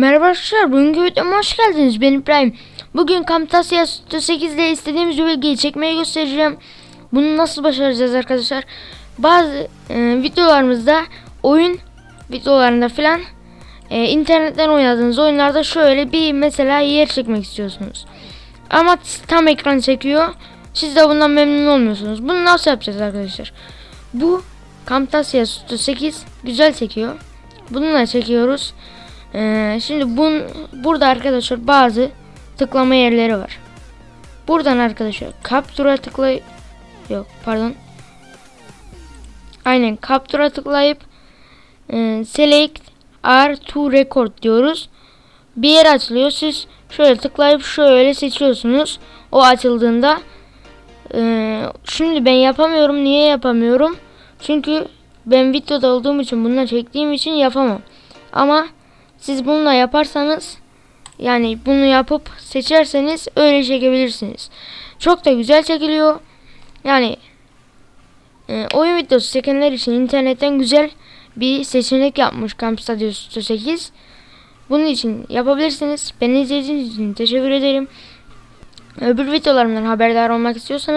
arkadaşlar bugünkü videoma hoş geldiniz. Ben İbrahim. Bugün Camtasia Studio 8 ile istediğimiz bilgiyi çekmeye göstereceğim. Bunu nasıl başaracağız arkadaşlar? Bazı e, videolarımızda oyun videolarında filan e, internetten oynadığınız oyunlarda şöyle bir mesela yer çekmek istiyorsunuz. Ama tam ekran çekiyor. Siz de bundan memnun olmuyorsunuz. Bunu nasıl yapacağız arkadaşlar? Bu Camtasia Studio 8 güzel çekiyor. Bununla çekiyoruz. Ee, şimdi bun, burada arkadaşlar bazı tıklama yerleri var. Buradan arkadaşlar Capture'a tıklay yok pardon. Aynen Capture'a tıklayıp e, Select R to Record diyoruz. Bir yer açılıyor. Siz şöyle tıklayıp şöyle seçiyorsunuz. O açıldığında e, şimdi ben yapamıyorum. Niye yapamıyorum? Çünkü ben videoda olduğum için bununla çektiğim için yapamam. Ama siz bununla yaparsanız yani bunu yapıp seçerseniz öyle çekebilirsiniz. Çok da güzel çekiliyor. Yani e, oyun videosu çekenler için internetten güzel bir seçenek yapmış Camtasia Studio 8. Bunun için yapabilirsiniz. Beni izlediğiniz için teşekkür ederim. Öbür videolarımdan haberdar olmak istiyorsanız